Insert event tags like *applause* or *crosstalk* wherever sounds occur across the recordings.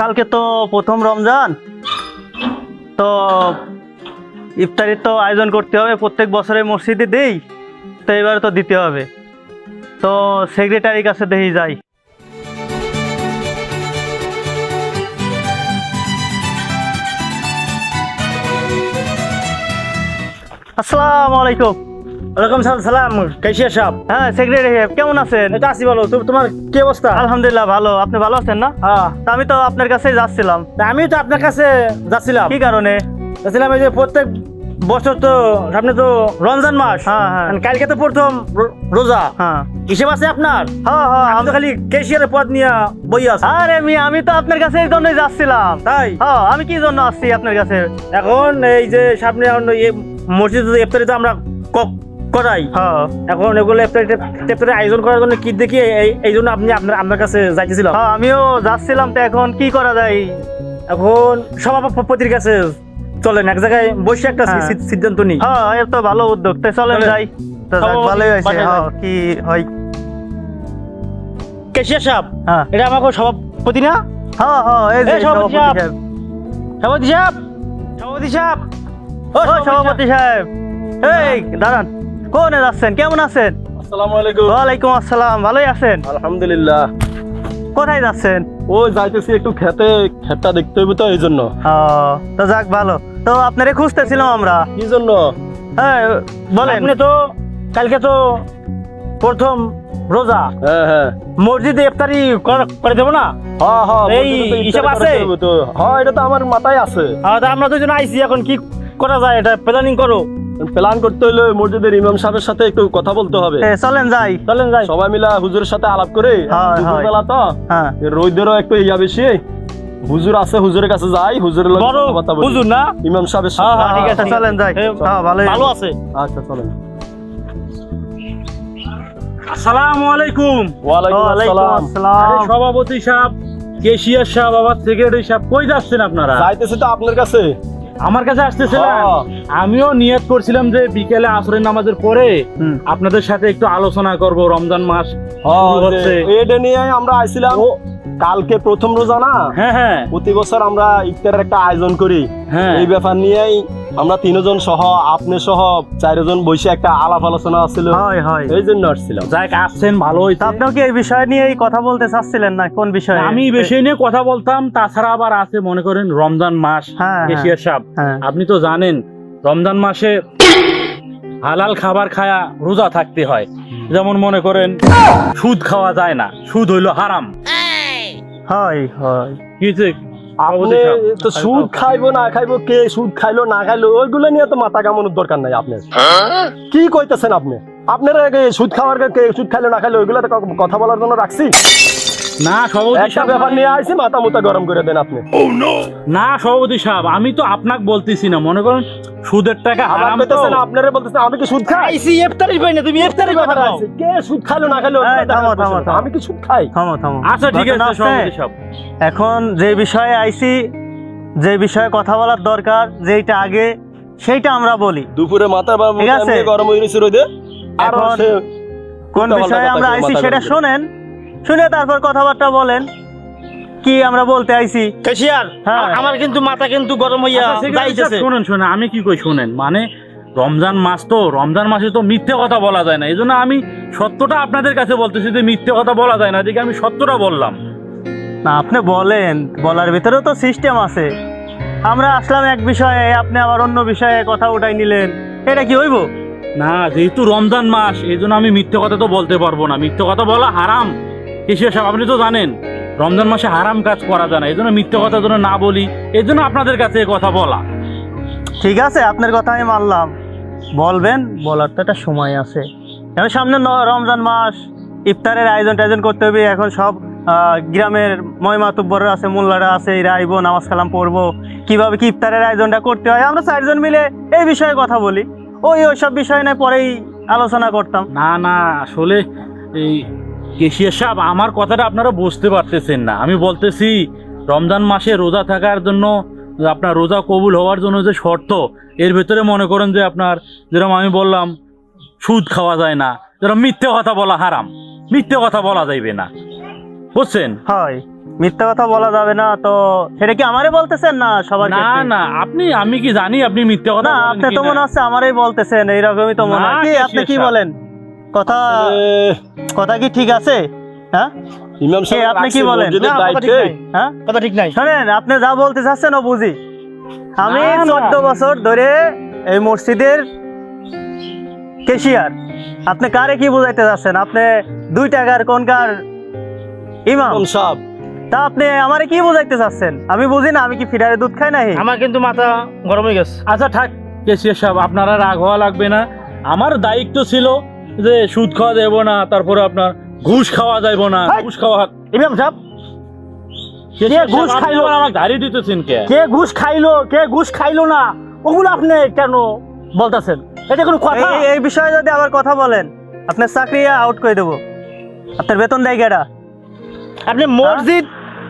কালকে তো প্রথম রমজান। তো ইফতারির তো আয়োজন করতে হবে, প্রত্যেক বছরে মসজিদে দেই, তো এবারে তো দিতে হবে। তো সেক্রেটারির কাছে দেখি যাই। আসসালামু আলাইকুম। ওয়ালাইকুম সালাম সাহেব। হ্যাঁ সেক্রেটারি সাহেব কেমন আছেন? এটা আসি তোমার কি অবস্থা? আলহামদুলিল্লাহ ভালো। আপনি ভালো আছেন না? হ্যাঁ। আমি তো আপনার কাছেই যাচ্ছিলাম। আমি তো আপনার কাছে যাচ্ছিলাম। কি কারণে? যাচ্ছিলাম এই যে প্রত্যেক বছর তো সামনে তো রমজান মাস। হ্যাঁ, হ্যাঁ। কালকে তো প্রথম রোজা। হ্যাঁ। হিসেব আছে আপনার? হ্যাঁ হ্যাঁ আমি খালি কেশিয়ারের পদ নিয়ে বই আছে। আরে মি আমি তো আপনার কাছে এই জন্যই যাচ্ছিলাম। তাই? হ্যাঁ আমি কি জন্য আসছি আপনার কাছে? এখন এই যে সামনে মসজিদে ইফতারি তো আমরা করাই? হ্যাঁ। এখন এগুলো ইফতারি আয়োজন করার জন্য কি দেখি? এই- জন্য আপনি আপনার আপনার কাছে যাইতেছিলাম। হ্যাঁ আমিও যাচ্ছিলাম তো এখন কি করা যায়? এখন সভাপতির কাছে চলেন এক জায়গায় বসে একটা হ্যাঁ। সিদ্ধান্ত নিই। হ্যাঁ এ তো ভালো উদ্যোগ। তো চলেন। যাই। ভালোই হয়েছে। হ্যাঁ। কি হয়? কেশিয়া সাহেব হ্যাঁ। এটা আমাকে সভাপতি না? হ্যাঁ হ্যাঁ এই যে সভাপতি সাহেব। সভাপতি সাহেব। সভাপতি সাহেব। ও সভাপতি সাহেব। এই দাঁড়ান। কোনে যাচ্ছেন? কেমন আছেন? আসসালামু আলাইকুম। ওয়ালাইকুম আসসালাম ভালোই আছেন? আলহামদুলিল্লাহ। কোথায় যাচ্ছেন? ও যাইতেছি একটু খেতে খেতটা দেখতে হবে তো এই জন্য তো যাক ভালো। তো আপনারে খুঁজতেছিলাম আমরা। কি জন্য হ্যাঁ বলেন। আপনি তো কালকে তো প্রথম রোজা। হ্যাঁ হ্যাঁ। মসজিদে ইফতারি করা- দেবো না? হ্যাঁ হ্যাঁ এই হিসাব আছে? হ্যাঁ এটা তো আমার মাথায় আছে। আমরা দুজন আইসি এখন কি করা যায়? এটা প্ল্যানিং করো। প্ল্যান করতে হলে মসজিদের ইমাম সাহেবের সাথে একটু কথা বলতে হবে। চলেন যাই। চলেন যাই। সবাই মিলা হুজুরের সাথে আলাপ করে হয়, হয়। বেলা তো হ্যাঁ। রোদেরও একটু ইয়া বেশি। হুজুর আছে হুজুরের কাছে যাই হুজুরের লগে বড় কথাবার্তা বলি। হুজুর না? ইমাম সাহেবের হ্যাঁ, সাথে হ্যাঁ, ঠিক আছে, চলেন যাই। হ্যাঁ ভালোই। ভালো আছে। আচ্ছা চলেন। আসসালামু আলাইকুম। ওয়ালাইকুম আসসালাম। আসসালাম। আরে সভাপতি সাহেব কেশিয়ার সাহেব আবার সেক্রেটারি সাহেব কই যাচ্ছেন আপনারা? যাইতেছি তো আপনার কাছে। আমার কাছে আসতেছিলাম। আমিও নিয়ত করছিলাম যে বিকেলে আসরের নামাজের পরে আপনাদের সাথে একটু আলোচনা করব রমজান মাস হচ্ছে। এটা নিয়ে আমরা আইছিলাম কালকে প্রথম রোজা না? হ্যাঁ হ্যাঁ। প্রতি বছর আমরা ইফতারের একটা আয়োজন করি। হ্যাঁ। এই ব্যাপার নিয়েই আমরা তিনজন সহ আপনি সহ চারজন বসে একটা আলাপ আলোচনা ছিল। হয় হয়। এই জন্য আসছিলাম। যাক আসছেন ভালো তা হয়েছে আপনিও কি এই বিষয় নিয়েই কথা বলতে চাচ্ছিলেন না? কোন বিষয়ে? আমি এই বিষয় নিয়ে কথা বলতাম তাছাড়া আবার আছে মনে করেন রমজান মাস হ্যাঁ, হ্যাঁ। কেশিয়ার হ্যাঁ। আপনি তো জানেন রমজান মাসে হালাল খাবার খায়া রোজা থাকতে হয়। যেমন মনে করেন সুদ খাওয়া যায় না সুদ হইল হারাম। হয় হয়। কি হয়েছে? আপনি তো সুদ খাইবো না খাইবো কে সুদ খাইলো না খাইলো ওইগুলো নিয়ে তো মাথা কামানোর দরকার নাই আপনার। কি কইতেছেন আপনি? আপনারা সুদ খাওয়ার কে সুদ খাইলো না খাইলো ওইগুলো তো কথা বলার জন্য রাখছি? না সভাপতি একটা ব্যাপার নিয়ে আইছি মাথা মুতা গরম করে দেন আপনি। না সভাপতি সাহেব আমি তো আপনাকে বলতেছি না মনে করেন সুদের টাকা আমার হারাম তো। আপনারে বলতেছেন আমি কি সুদ খাই? আইসি ইফতারি পাই না তুমি ইফতারি কথা বলো আইছি। কে সুদ খাইলো না খাইলো এই, থামো, থামো, থামো। আমি কি সুদ খাই? থামো থামো। আচ্ছা ঠিক ঘটনা আছে সভাপতি সাহেব। এখন যে বিষয়ে আইছি যে বিষয়ে কথা বলার দরকার যেইটা আগে সেইটা আমরা বলি। দুপুরে মাথা বা ঠিক আছে। এমনি গরম হয়ে গেছে রোদে। আর এখন কোন উল্টাপাল্টা বিষয়ে কথা আমরা আইছি সেটা। শোনেন শুনে তারপর কথাবার্তা বলেন। কি আমরা বলতে আইছি? কেশিয়ার হ্যাঁ। আমার কিন্তু মাথা কিন্তু গরম হইয়া আচ্ছা, যাইতেছে। শোনেন শোনেন আমি কি কই শোনেন? মানে রমজান মাস তো রমজান মাসে তো মিথ্যে কথা বলা যায় না। এই জন্য আমি সত্যটা আপনাদের কাছে বলতেছি যে মিথ্যে কথা বলা যায় না। এদিকে আমি সত্যটা বললাম। না আপনি বলেন বলার ভিতরেও তো সিস্টেম আছে। আমরা আসলাম এক বিষয়ে আপনি আবার অন্য বিষয়ে কথা উঠাই নিলেন। এটা কি হইব? না যেহেতু রমজান মাস এই জন্য আমি মিথ্যে কথা তো বলতে পারব না। মিথ্যে কথা বলা হারাম। কেশিয়া সাহেব আপনি তো জানেন রমজান মাসে হারাম কাজ করা যায় না। এই জন্য মিথ্যে কথা যেন না বলি এই জন্য আপনাদের কাছে কথা বলা। ঠিক আছে আপনার কথা আমি মানলাম। বলবেন বলার তো একটা সময় আছে। এখন সামনে রমজান মাস ইফতারের আয়োজন টায়োজন করতে হবে এখন সব গ্রামের ময়মাতুব্বররা আছে মোল্লারা আছে এরা আইবো নামাজ কালাম পড়ব। কীভাবে কি ইফতারের আয়োজনটা করতে হয়? আমরা চারজন মিলে এই বিষয়ে কথা বলি। ওই ওই সব বিষয় নিয়ে পরেই আলোচনা করতাম। না না আসলে এই কেশিয়া সাহেব আমার কথাটা আপনারা বুঝতে পারতেছেন না। আমি বলতেছি রমজান মাসে রোজা থাকার জন্য আপনার রোজা কবুল হওয়ার জন্য যে শর্ত এর ভেতরে মনে করেন যে আপনার যেরকম আমি বললাম সুদ খাওয়া যায় না। যেরকম মিথ্যে কথা বলা হারাম। মিথ্যে কথা বলা যাইবে না। বুঝছেন? হয়। মিথ্যা কথা বলা যাবে না তো সেটা কি আমারে বলতেছেন না সবাই না না আপনি আমি কি জানি আপনি মিথ্যে কথা না আপনি তো মনে হচ্ছে আমারই বলতেছেন এইরকমই তো মনে হয়। আপনি কি বলেন? কথা কথা কি ঠিক আছে? হ্যাঁ? ইমাম সাহেব আপনি কি বলেন? কথা ঠিক নাই। হ্যাঁ? কথা ঠিক নাই। শোনেন আপনি যা বলতে চাচ্ছেন ও বুঝি। আমি। চোদ্দ বছর ধরে এই মসজিদের কেশিয়ার। আপনি কারে কি বুঝাইতে যাচ্ছেন আপনি দুই টাকার কোনকার ইমাম? ইমাম সাহেব। তা আপনি আমারে কি বুঝাইতে চাচ্ছেন? আমি বুঝি না আমি কি ফিডারে দুধ খাই নাই আমার কিন্তু মাথা গরম হয়ে গেছে। আচ্ছা থাক কেশিয়ার সাহেব আপনারা রাগ হওয়া লাগবে না। আমার দায়িত্ব ছিল যে সুদ খাওয়া যাব না তারপরে আপনার ঘুষ খাওয়া যাইবো না ঘুষ খাওয়া ইমাম সাহেব কে ঘুষ খাইলো? আমাকে গাড়ি দিতেছেন কে? কে ঘুষ খাইলো কে ঘুষ খাইলো না ওগুলো আপনি কেন বলতেছেন? এটা কোনো কথা? এই- এই বিষয়ে যদি আবার কথা বলেন আপনার চাকরি আউট করে দেবো। আপনার বেতন দেয় কেডা? আপনি মসজিদ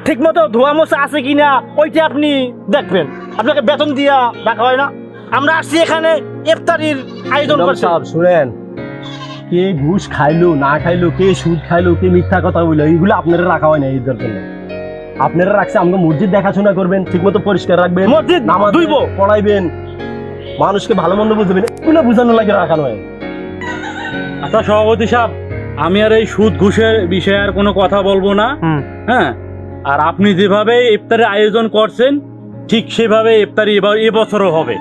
ঠিক মতো ধোয়া মোছা আছে কিনা ওইটা আপনি দেখবেন। আপনাকে বেতন দিয়া রাখা হয় না। আমরা আসছি এখানে ইফতারির আয়োজন করছি শুনেন। কে ঘুষ খাইলো না খাইলো কে সুদ খাইলো কে মিথ্যা কথা বলল এইগুলো আপনারা রাখা হয় না ঈদের জন্য আপনারা রাখছে আমাকে মসজিদ দেখাশোনা করবেন ঠিকমতো পরিষ্কার রাখবেন মসজিদ নামাজ দুইব। পড়াইবেন মানুষকে ভালো মন্দ বুঝবেন এগুলো বোঝানো লাগে রাখানো হয় আচ্ছা সভাপতি সাহেব আমি আর এই সুদ ঘুষের বিষয়ে আর কোনো কথা বলব না। হ্যাঁ? আর আপনি যেভাবে ইফতারের আয়োজন করছেন ঠিক সেভাবে ইফতারি এবছরও হবে।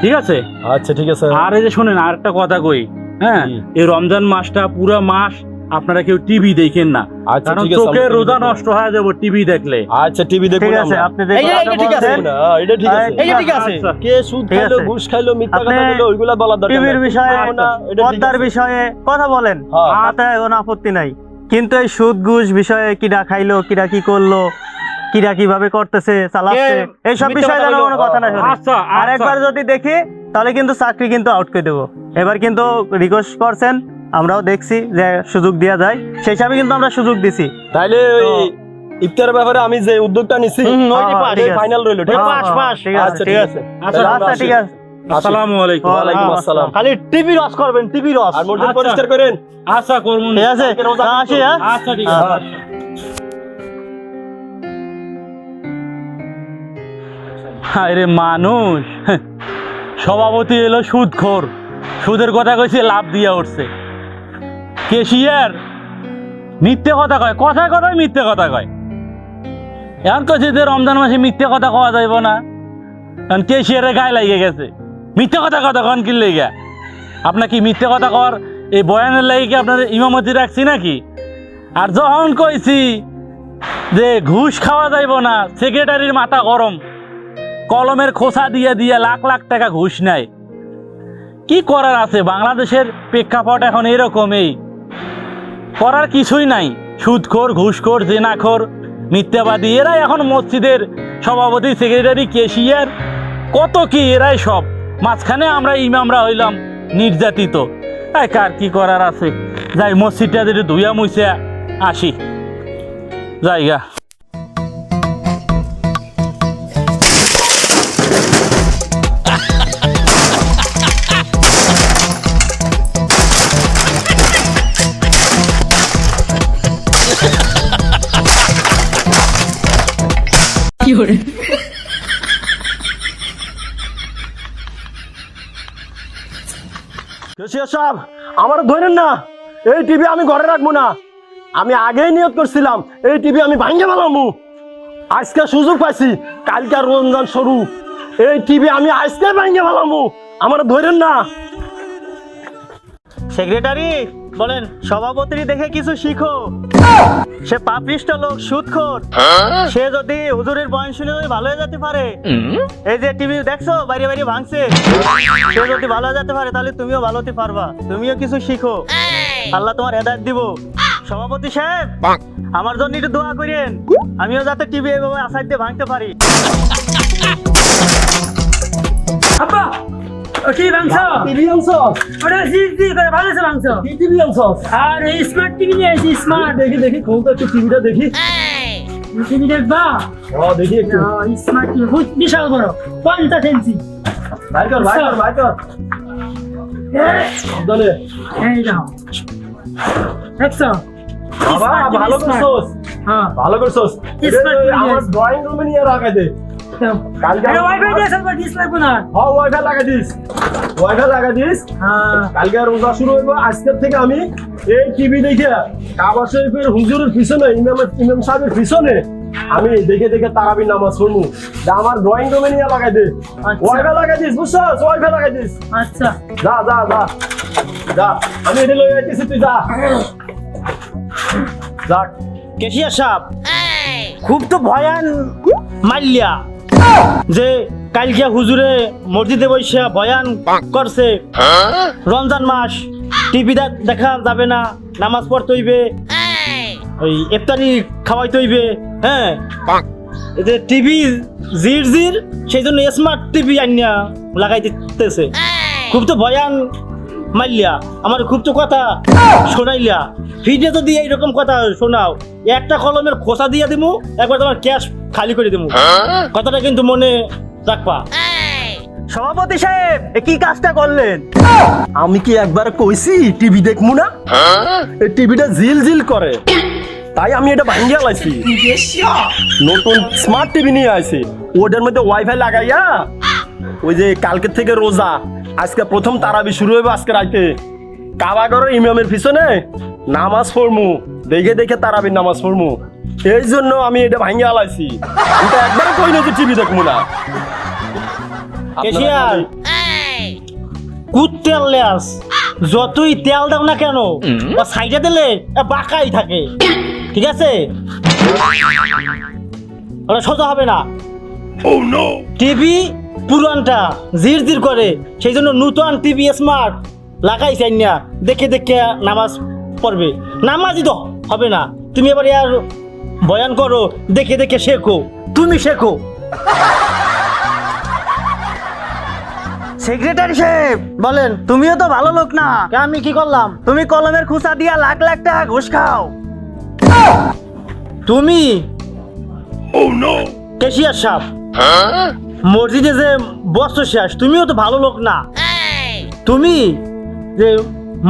ঠিক আছে? আচ্ছা ঠিক আছে। আর এই যে শোনেন আর একটা কথা কই। হ্যাঁ এই রমজান মাসটা পুরো মাস আপনারা কেউ টিভি দেখেন না। আচ্ছা কারণ চোখের রোজা নষ্ট হয়ে যাব টিভি দেখলে। আচ্ছা টিভি দেখব ঠিক আছে আপনি যে ঠিক আছে। এটা ঠিক আছে। এই ঠিক আছে। আচ্ছা। কে সুদ খাইলো ঘুষ খাইলো মিথ্যা কথা বলল ওইগুলা বলার দরকার টিভির বিষয়ে না, এটা ঠিক পর্দার বিষয়ে কথা বলেন। হ্যাঁ। তাতে কোনো আপত্তি নাই। কিন্তু এই সুদ ঘুষ বিষয়ে কিরা খাইলো কিরা কি করল কিরা কীভাবে করতেছে চালাচ্ছে এইসব বিষয়ে যেন কোনো কথা না আচ্ছা আর আচ্ছা। একবার যদি দেখি তাহলে কিন্তু চাকরি কিন্তু আউট করে দেবো। এবার কিন্তু রিকোয়েস্ট করছেন আমরাও দেখছি যে সুযোগ দেওয়া যায়। সেই হিসাবে কিন্তু আমরা সুযোগ দিছি। তাইলে ওই ইফতারের ব্যাপারে আমি যে উদ্যোগটা নিছি ওইটাই হ্যাঁ, পাস। ঠিক আছে। ফাইনাল রইল ঠিক হ্যাঁ, আছে পাস। ঠিক আছে আচ্ছা ঠিক ঠিক আছে। আছে। তাহলে আমরা আসি। ঠিক আছে। আসসালামু আলাইকুম। ওয়ালাইকুম হ্যাঁ, আসসালাম। খালি টিভি রস করবেন টিভি রস। আর মসজিদ আচ্ছা। পরিষ্কার করেন। আচ্ছা করব ঠিক আছে? হ্যাঁ, আসি হ্যাঁ। আচ্ছা ঠিক হ্যাঁ। আছে আরে মানুষ। সভাপতি এলো সুদখোর। সুদের কথা কইছে, লাভ দিয়ে উঠছে। কেশিয়ার, মিথ্যে কথা কয়। কথায় কথায় মিথ্যে কথা কয়। এখন কইছে যে রমজান মাসে মিথ্যে কথা কওয়া যাইব না। কারণ কেশিয়ারে গায়ে লাগিয়ে গেছে। মিথ্যে কথা কথা কন কি লেগে? আপনার কি মিথ্যে কথা কর এই বয়ানের লাগি কি আপনার ইমামতি রাখছি নাকি? আর যখন কইছি যে ঘুষ খাওয়া যাইব না সেক্রেটারির মাথা গরম কলমের খোসা দিয়ে দিয়ে লাখ লাখ টাকা ঘুষ নেয়। কি করার আছে? বাংলাদেশের প্রেক্ষাপট এখন এরকমই। করার কিছুই নাই। সুদখোর, ঘুষখোর, জেনাখোর, মিথ্যাবাদী, এরাই এখন মসজিদের সভাপতি, সেক্রেটারি কেশিয়ার কত কি, এরাই সব। মাঝখানে আমরা ইমামরা হইলাম, নির্যাতিত। তাই কার কি করার আছে? যাই, মসজিদটা যদি ধুইয়া মুছে আসি। জায়গা সাহেব আমার ধরেন না। এই টিভি আমি ঘরে রাখব না। আমি আগেই নিয়োগ করছিলাম। এই টিভি আমি ভাঙ্গে ফেলামু। আজকে সুযোগ পাইছি। কালকে রমজান শুরু। এই টিভি আমি আজকে ভাঙ্গে ফেলামু। আমার ধরেন না। সেক্রেটারি বলেন সভাপতি দেখে কিছু শিখো। সে পাপিষ্ট লোক সুদখোর সে যদি হুজুরের বয়ান শুনে যদি ভালো হয়ে যেতে পারে। এই যে টিভি দেখছ বাইরে বাইরে ভাঙছে। সে যদি ভালো হয়ে যেতে পারে তাহলে তুমিও ভালো হতে পারবা। তুমিও কিছু শিখো। আল্লাহ তোমার হেদায়ত দিব। সভাপতি সাহেব আমার জন্য একটু দোয়া করেন। আমিও যাতে টিভি এইভাবে আসার দিয়ে ভাঙতে পারি। আব্বা! কি মাংস? টিভি আনছ ওটা দি করে ভালো আছে মাংস। টিভি আনছ আর এই স্মার্ট টিভি নিয়ে আসি স্মার্ট দেখি দেখি কোন তো একটু টিভিটা দেখি। টিভি দেখবা? ও দেখি একটু। স্মার্ট টিভি বিশাল বড় পঞ্চাশ ইঞ্চি ভাই কর ভাই কর কর। এই বাবা ভালো। করছস হ্যাঁ। ভালো এটা আমার ড্রয়িং রুমে নিয়ে রাখা দে। কালকে ওয়াইফাই দিয়ে সার্ভার ডিস লাগবে না। হ্যাঁ ওয়াইফাই লাগা দিস। ওয়াইফাই লাগা দিস। হ্যাঁ। কালকে রোজা শুরু হইব আজকের থেকে আমি এই টিভি দেখে কাবা শরীফের হুজুরের পিছনে ইমাম ইমাম সাহেবের পিছনে আমি দেখে দেখে তারাবির নামাজ পড়ব আমার ড্রয়িং রুমে নিয়ে লাগাই দে। আচ্ছা। ওয়াইফাই লাগাই দিস বুঝছস? ওয়াইফাই লাগাই দিস। আচ্ছা। যা যা যা। যা আমি এটা লই আইতেছি তুই যা। যা কেশিয়া সাহেব খুব তো ভয়ান মাল্যা যে কালকে হুজুরে মসজিদে বসে বয়ান করছে। রমজান মাস টিভি দেখা যাবে না নামাজ পড়তে হইবে। ওই ইফতারি খাওয়াইতে হইবে হ্যাঁ? এতে টিভি জির জির সেই জন্য স্মার্ট টিভি আনিয়া লাগাই দিতেছে। খুব তো ভয়ান মাইলিয়া আমার খুব তো কথা। শোনাইলা ভিডিও যদি এইরকম কথা শোনাও একটা কলমের খোসা দিয়ে দিমু একবার তোমার ক্যাশ খালি করে দিমু। কথাটা কিন্তু মনে রাখবা। সভাপতি সাহেব এ কি কাজটা করলেন? আমি কি একবার কইছি টিভি দেখমু না? এই টিভিটা জিল জিল করে। তাই আমি এটা ভাঙ্গিয়া লাইছি। নতুন স্মার্ট টিভি নিয়ে আইছি। ওটার মধ্যে ওয়াইফাই লাগাইয়া ওই যে কালকে থেকে রোজা। আজকে প্রথম তারাবি শুরু হবে আজকে রাইতে। কাবাগরের ইমামের পিছনে নামাজ পড়মু দেখে দেখে তারাবির নামাজ পড়মু। এই জন্য আমি এটা ভাঙ্গিয়া লাইছি আমি তো একবারে কই না যে টিভি দেখমু না। কেশিয়ার কুত তেল লেস যতই তেল দাও না কেন ও সাইডে দিলে এ বাঁকাই থাকে। ঠিক আছে? ওটা সোজা হবে না। টিভি পুরানটা জির জির করে সেই জন্য নতুন টিভি স্মার্ট লাগাই চাই না দেখে দেখে নামাজ পড়বে। নামাজই তো হবে না। তুমি এবার আর বয়ান করো দেখে দেখে শেখো। তুমি শেখো। সেক্রেটারি সাহেব বলেন তুমিও তো ভালো লোক না। আমি কি করলাম? তুমি কলমের খুসা দিয়া লাখ লাখ টাকা ঘুষ খাও। তুমি কেশিয়ার সাপ মসজিদে যে বস্ত্র শেষ তুমিও তো ভালো লোক না। তুমি যে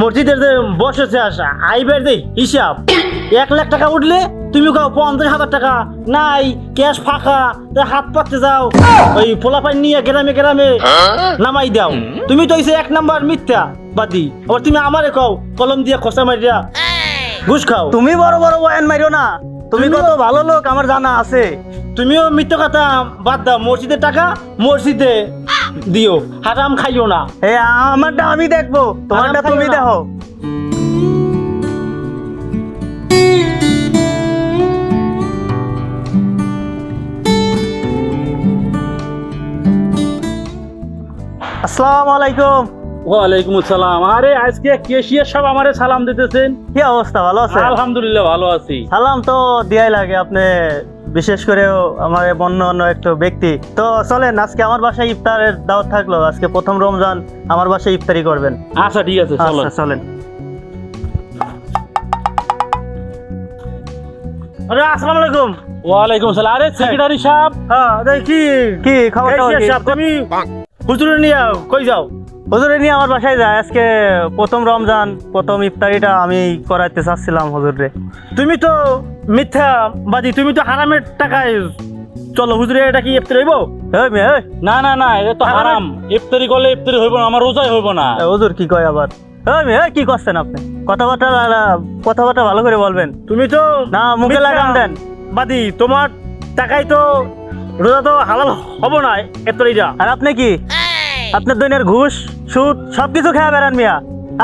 মসজিদের যে বস্ত্র শেষ আইবের যে হিসাব এক লাখ টাকা উঠলে তুমি কাও পঞ্চাশ হাজার টাকা নাই ক্যাশ ফাঁকা তা হাত পাততে যাও ওই পোলাপাই নিয়ে গ্রামে গ্রামে নামাই দাও। তুমি তো এক নাম্বার মিথ্যা বাদি আবার তুমি আমারে কও কলম দিয়ে খসা মারিয়া ঘুষ খাও। তুমি বড় বড় বয়ান মারিও না। তুমি কত ভালো লোক আমার জানা আছে। তুমিও মিথ্য কথা বাদ দাও মসজিদের টাকা মসজিদে দিও হারাম খাইও না। এ আমারটা আমি দেখব তোমারটা তুমি দেখো। আসসালামু আলাইকুম। ওয়ালাইকুম আসসালাম। আরে আজকে কেশিয়া সব আমারে সালাম দিতেছেন। কি অবস্থা? ভালো আছে আলহামদুলিল্লাহ ভালো আছি। সালাম তো দিয়াই লাগে আপনি। বিশেষ করে আমার অন্য অন্য একটু ব্যক্তি। তো চলেন আজকে আমার বাসায় ইফতারের দাওয়াত থাকল। আজকে প্রথম রমজান আমার বাসায় ইফতারি করবেন। আচ্ছা ঠিক আছে চলো আচ্ছা চলেন। আরে আসসালামু আলাইকুম। ওয়ালাইকুম আসসালাম আরে সেক্রেটারি সাহেব। হ্যাঁ দেখি। কি খবর তুমি হুজুরে নিয়ে কই যাও? হুজুরে নিয়ে আমার বাসায় যায়। আজকে প্রথম রমজান প্রথম ইফতারিটা আমি করাইতে চাচ্ছিলাম হুজুরে। তুমি তো মিথ্যা বাদি তুমি তো হারামের টাকায় চলো হুজুরে এটা কি এই মেয়ে না না না এটা তো হারাম। ইফতারি করলে ইফতারি হইব না আমার রোজাই হইব না। হুজুর কি কয় আবার? মেয়ে কি করছেন আপনি? কথাবার্তা কথাবার্তা ভালো করে বলবেন। তুমি তো না মুখে লাগাম দেন। বাদি তোমার টাকাই তো রোজা তো হালাল হব না এফতারিটা আর আপনি কি? আপনার দৈনের ঘুষ সুদ সবকিছু খেয়ে বেড়ান মিয়া।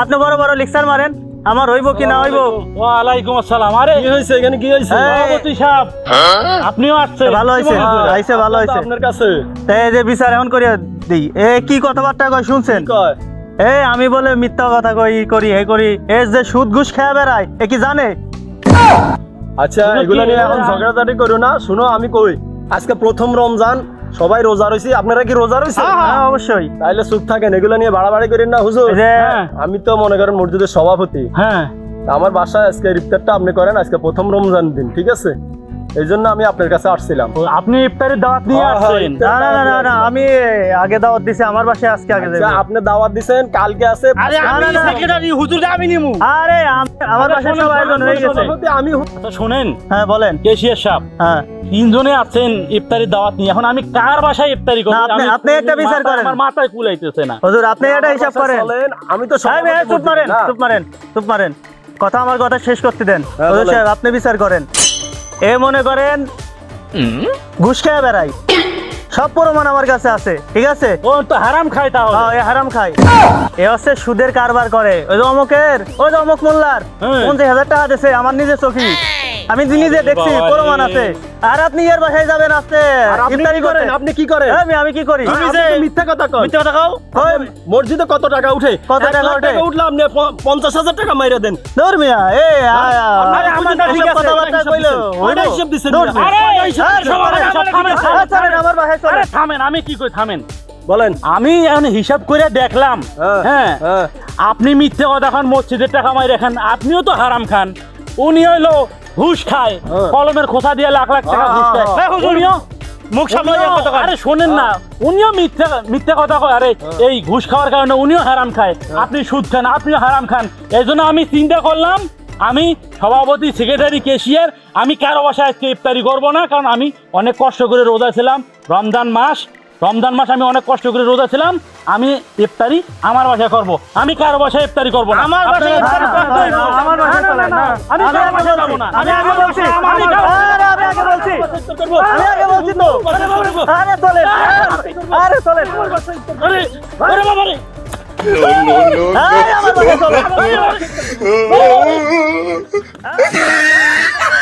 আপনি বড় বড় লেকচার মারেন আমার হইব কি না হইব? ওয়ালাইকুম আসসালাম। আরে কি হয়েছে এখানে? কি এই, সভাপতি সাহেব আপনিও আসছেন। ভালো করে? আইসে ভালো হয়েছে। আপনার কাছে? তাই এই যে বিচার এমন করে দিই। এ কি কথাবার্তা কয় শুনছেন? কি কয়? এ আমি বলে মিথ্যা কথা কই করি এ করি। এ যে সুদ ঘুষ খেয়ে বেড়ায় এ কি জানে? আচ্ছা শুনো এগুলো নিয়ে এখন ঝগড়াঝাটি করো না। শুনো আমি কই আজকে প্রথম রমজান সবাই রোজা রয়েছে আপনারা কি রোজা রয়েছে হ্যাঁ অবশ্যই। তাহলে চুপ থাকেন এগুলো নিয়ে বাড়াবাড়ি করেন না হুজুর। হ্যাঁ। আমি তো মনে করেন মসজিদের সভাপতি। হ্যাঁ। আমার বাসায় আজকে রিফতারটা আপনি করেন আজকে প্রথম রমজান দিন ঠিক আছে? এই জন্য আমি আপনার কাছে আসছিলাম। আপনি ইফতারের দাওয়াত নিয়ে হ্যাঁ, হ্যাঁ, আসছেন? ইফতার- না না না না আমি আগে দাওয়াত দিছি আমার বাসায় আজকে আগে আচ্ছা, যাবে। আপনি দাওয়াত দিছেন কালকে আছে। আরে আমি। সেক্রেটারি হুজুর আমি নিমু। আরে আমার বাসায় সব আয়োজন হয়ে গেছে। সভাপতি আমি আচ্ছা শোনেন। হ্যাঁ বলেন। কেশিয়ার সাহেব হ্যাঁ। তিনজনে আছেন ইফতারের দাওয়াত নিয়ে। এখন আমি কার বাসায় ইফতারি করব? আপনি- আপনি একটা বিচার করেন। আমার মাথায় কুলাইতেছে না। হুজুর আপনি এটা হিসাব করেন। আমি তো এই চুপ মারেন চুপ মারেন চুপ মারেন। কথা আমার কথা শেষ করতে দেন। হ্যাঁ, হুজুর সাহেব আপনি বিচার করেন। এ মনে করেন ঘুষ খেয়ে বেড়াই। সব প্রমাণ আমার কাছে আছে ঠিক আছে? ও তো হারাম খায় তাও হ্যাঁ, এ হারাম খায়। এ হচ্ছে সুদের কারবার করে। ওই যে অমুকের ওই যে অমুক মোল্লার। হ্যাঁ। পঞ্চাশ হাজার টাকা দিছে আমার নিজে চোখি। আমি নিজে দেখছি প্রমাণ আছে। আর আপনি এর বাসায় যাবেন আজকে? আপনি ইফতারি করেন? আপনি কি করেন? আমি আমি কি করি? আপনি তো মিথ্যা কথা কন মিথ্যে কথা কও? ওই, মসজিদে কত টাকা উঠে? কত টাকা উঠে? উঠলে আপনি প- পঞ্চাশ হাজার টাকা মাইরে দেন। দূর মিয়া এ আয়, আয়, আরে, আমার ঠিক আছে, কথাবার্তা ওটা কইলো। ওটা হিসাব দিছেন। আরে, চলেন, সব থামেন, আমার বাসায় চলেন। আরে থামেন আমি কি কই থামেন। বলেন। আমি এখন হিসাব করে দেখলাম। হ্যাঁ, হ্যাঁ হ্যাঁ। আপনি মিথ্যে কথা খান মসজিদের টাকা মাই রেখেন আপনিও তো হারাম খান। উনি হইল ঘুষ খায়। হ্যাঁ। কলমের খোসা দিয়ে লাখ লাখ টাকা ঘুষ খায়। হ্যাঁ, হুজুর, উনিও মুখ সামনে কথা। আরে শোনেন না উনিও মিথ্যা মিথ্যা কথা কয়। আরে এই ঘুষ খাওয়ার কারণে উনিও হারাম খায়। আপনি সুদ খান আপনিও হারাম খান। এই জন্য আমি চিন্তা করলাম আমি সভাপতি সেক্রেটারি কেশিয়ার আমি কারও বাসায় আজকে ইফতারি করব না কারণ আমি অনেক কষ্ট করে রোজা ছিলাম। রমজান মাস রমজান মাস আমি অনেক কষ্ট করে রোজা ছিলাম আমি ইফতারি আমার বাসায় করব। আমি কারও বাসায় ইফতারি করব না। আমার বাসায় ইফতারি করতে হইব। আমার বাসায় না, না। আমি কারও বাসায় বলছি, যাব না। আমি আগে বলছি। আমি কারো- আরে, আমি আগে বলছি। আমি আগে বলছি তো। আরে চলেন। আরে চলেন। আরে আরে বাবা রে। আরে আমার বাসায় আরে। *laughs*